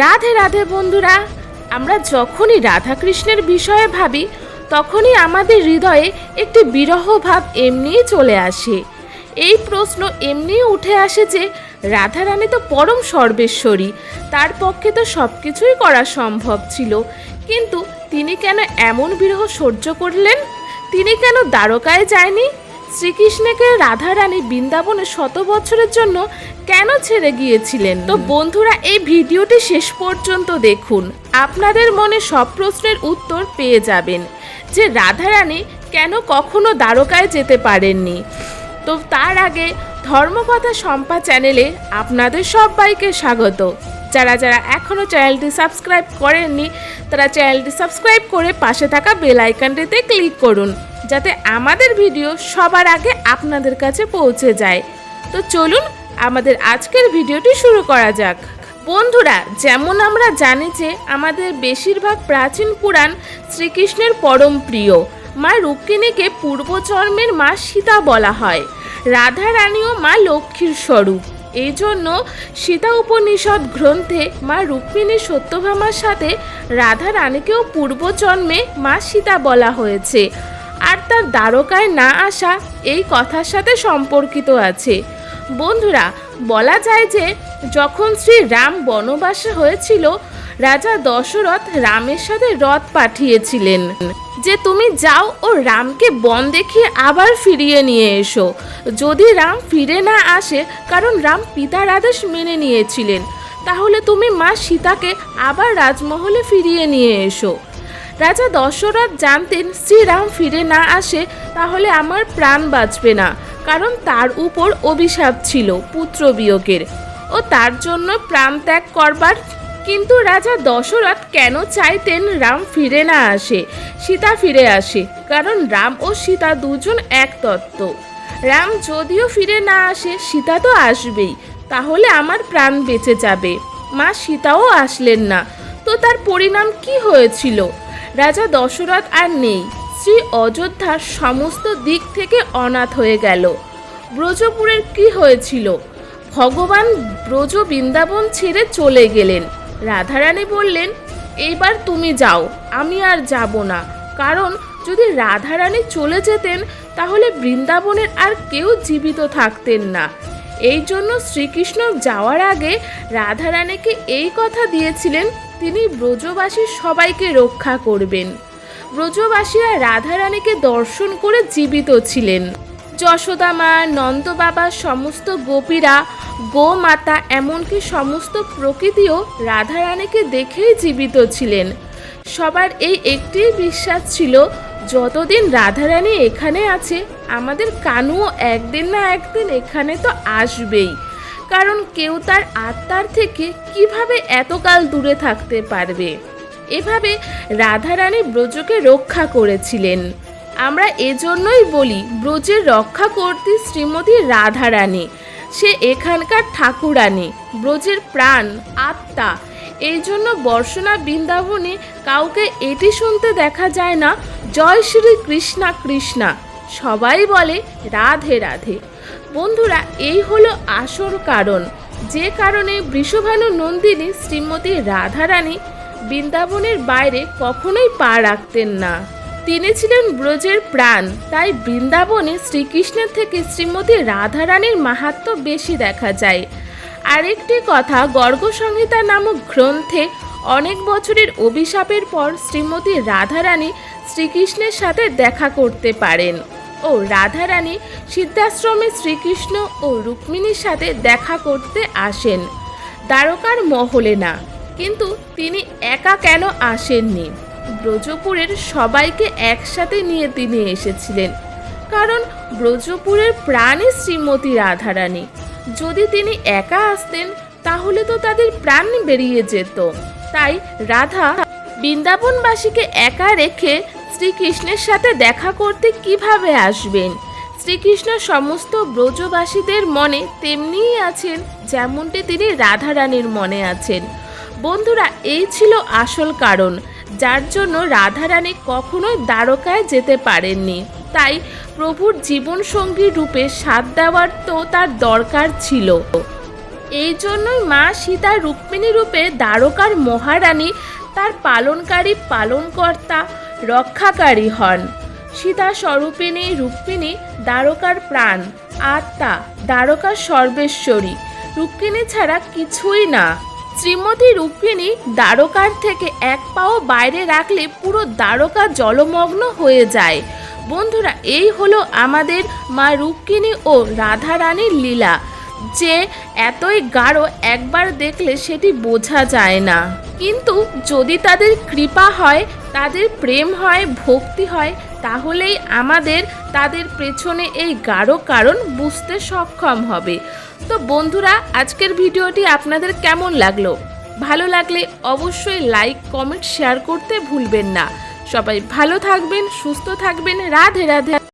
রাধে রাধে বন্ধুরা, আমরা যখনই রাধাকৃষ্ণের বিষয়ে ভাবি, তখনই আমাদের হৃদয়ে একটি বিরহ ভাব এমনিই চলে আসে। এই প্রশ্ন এমনিই উঠে আসে যে, রাধারানী তো পরম সর্বেশ্বরী, তার পক্ষে তো সব কিছুই করা সম্ভব ছিল, কিন্তু তিনি কেন এমন বিরহ সহ্য করলেন? তিনি কেন দ্বারকায় যায়নি? শ্রীকৃষ্ণকে রাধারানী বৃন্দাবনে শত বছরের জন্য কেন ছেড়ে গিয়েছিলেন? তো বন্ধুরা, এই ভিডিওটি শেষ পর্যন্ত দেখুন। আপনাদের মনে সব প্রশ্নের উত্তর পেয়ে যাবেন যে রাধারানী কেন কখনো দ্বারকায় যেতে পারেননি। তো তার আগে ধর্মকথা সম্পা চ্যানেলে আপনাদের সবাইকে স্বাগত। যারা যারা এখনও চ্যানেলটি সাবস্ক্রাইব করেননি, তারা চ্যানেলটি সাবস্ক্রাইব করে পাশে থাকা বেল আইকনটিতে ক্লিক করুন, যাতে আমাদের ভিডিও সবার আগে আপনাদের কাছে পৌঁছে যায়। তো চলুন আমাদের আজকের ভিডিওটি শুরু করা যাক। বন্ধুরা, যেমন আমরা জানি যে আমাদের বেশিরভাগ প্রাচীন পুরাণ শ্রীকৃষ্ণের পরম প্রিয়, মা রুক্মিণীকে পূর্বজন্মের মা সীতা বলা হয়। রাধা রানীও মা লক্ষ্মীর স্বরূপ। এই জন্য সীতা উপনিষদ গ্রন্থে মা রুক্মিণী সত্যভামার সাথে রাধা রানীকেও পূর্বজন্মে মা সীতা বলা হয়েছে। আর তার দ্বারকায় না আসা এই কথার সাথে সম্পর্কিত আছে। বন্ধুরা, বলা যায় যে যখন শ্রী রাম বনবাসে হয়েছিল, রাজা দশরথ রামের সাথে রথ পাঠিয়েছিলেন। যে তুমি যাও ও রামকে বন দেখিয়ে আবার ফিরিয়ে নিয়ে এসো। যদি রাম ফিরে না আসে, কারণ রাম পিতার আদেশ মেনে নিয়েছিলেন, তাহলে তুমি মা সীতাকে আবার রাজমহলে ফিরিয়ে নিয়ে এসো। রাজা দশরথ জানতেন শ্রীরাম ফিরে না আসে, তাহলে আমার প্রাণ বাঁচবে না। কারণ তার উপর অভিশাপ ছিল পুত্র বিয়োগের। ও তার জন্য প্রাণ ত্যাগ করবার। কিন্তু রাজা দশরথ কেন চাইতেন রাম ফিরে না আসে, সীতা ফিরে আসে? কারণ রাম ও সীতা দুজন এক তত্ত্ব রাম যদিও ফিরে না আসে, সীতা তো আসবেই। তাহলে আমার প্রাণ বেঁচে যাবে। মা সীতাও আসলেন না। তো তার পরিণাম কি হয়েছিল? রাজা দশরথ আর নেই। শ্রী অযোধ্যার সমস্ত দিক থেকে অনাথ হয়ে গেল। ব্রজপুরের কি হয়েছিল? ভগবান ব্রজ বৃন্দাবন ছেড়ে চলে গেলেন। রাধারানী বললেন, এইবার তুমি যাও, আমি আর যাব না। কারণ যদি রাধারানী চলে যেতেন, তাহলে বৃন্দাবনের আর কেউ জীবিত থাকতেন না। এই জন্য শ্রীকৃষ্ণ যাওয়ার আগে রাধারানীকে এই কথা দিয়েছিলেন, তিনি ব্রজবাসী সবাইকে রক্ষা করবেন। ব্রজবাসীরা রাধারানীকে দর্শন করে জীবিত ছিলেন। যশোদা মা, নন্দ বাবা, সমস্ত গোপীরা, গোমাতা এমনকি সমস্ত প্রকৃতিও রাধারানীকে দেখেই জীবিত ছিলেন। সবার এই একটি বিশ্বাস ছিল, যতদিন রাধারানী এখানে আছে, আমাদের কানুও একদিন না একদিন এখানে তো আসবেই। কারণ কেউ তার আত্মার থেকে কীভাবে এতকাল দূরে থাকতে পারবে? এভাবে রাধারানী ব্রজকে রক্ষা করেছিলেন। আমরা এজন্যই বলি, ব্রজের রক্ষা করতে শ্রীমতী রাধারানী। সে এখানকার ঠাকুরানী, ব্রজের প্রাণ, আত্মা। এই জন্য বর্ষনা বৃন্দাবনে কাউকে এটি শুনতে দেখা যায় না, জয় শ্রী কৃষ্ণা কৃষ্ণা। সবাই বলে, রাধে রাধে। বন্ধুরা, এই হলো আসল কারণ। যে কারণে বৃষভানু নন্দিনী শ্রীমতী রাধারানী বৃন্দাবনের বাইরে কখনোই পা রাখতেন না। তিনি ছিলেন ব্রজের প্রাণ, তাই বৃন্দাবনে শ্রীকৃষ্ণের থেকে শ্রীমতী রাধারানীর মাহাত্ম্য বেশি দেখা যায়। আরেকটি কথা গর্গ সংহিতা নামক গ্রন্থে অনেক বছরের অভিশাপের পর শ্রীমতী রাধারানী শ্রীকৃষ্ণের সাথে দেখা করতে পারেন ও রাধারানী সিদ্ধাশ্রমে শ্রীকৃষ্ণ ও রুক্মিণীর সাথে দেখা করতে আসেন। দ্বারকার মহলে না। কিন্তু তিনি একা কেন আসেননি? ব্রজপুরের সবাইকে একসাথে নিয়ে তিনি এসেছিলেন। কারণ ব্রজপুরের প্রাণী শ্রীমতী রাধারানী। যদি তিনি একা আসতেন, তাহলে তো তাদের প্রাণ বেরিয়ে যেত। তাই রাধা বৃন্দাবনবাসীকে একা রেখে শ্রীকৃষ্ণের সাথে দেখা করতে কীভাবে আসবেন? শ্রীকৃষ্ণ সমস্ত ব্রজবাসীদের মনে তেমনিই আছেন যেমনটি তিনি রাধারানীর মনে আছেন। বন্ধুরা, এই ছিল আসল কারণ, যার জন্য রাধারানী কখনোই দ্বারকায় যেতে পারেননি। তাই প্রভুর জীবনসঙ্গী রূপে সাথ দেওয়ার তো তার দরকার ছিল। এই জন্যই মা সীতা রুক্মিণী রূপে দ্বারকার মহারানী, তার পালনকারী পালনকর্তা, রক্ষাকারী হন। সীতা স্বরূপিণী রুক্মিণী দ্বারকার প্রাণ, আত্মা, দ্বারকার সর্বেশ্বরী। রুক্মিণী ছাড়া কিছুই না। শ্রীমতী রুক্মিণী দ্বারকার থেকে এক পাও বাইরে রাখলে পুরো দ্বারকা জলমগ্ন হয়ে যায়। বন্ধুরা, এই হলো আমাদের মা রুক্মিণী ও রাধারানীর লীলা। যে এতই গাঢ় একবার দেখলে সেটি বোঝা যায় না। কিন্তু যদি তাদের কৃপা হয়, তাদের প্রেম হয়, ভক্তি হয় তাহলেই আমাদের তাদের পেছনে এই গাঢ় কারণ বুঝতে সক্ষম হবে। তো বন্ধুরা, আজকের ভিডিওটি আপনাদের কেমন লাগল? ভালো লাগলে অবশ্যই লাইক, কমেন্ট, শেয়ার করতে ভুলবেন না। সবাই ভালো থাকবেন, সুস্থ থাকবেন। রাধে রাধে।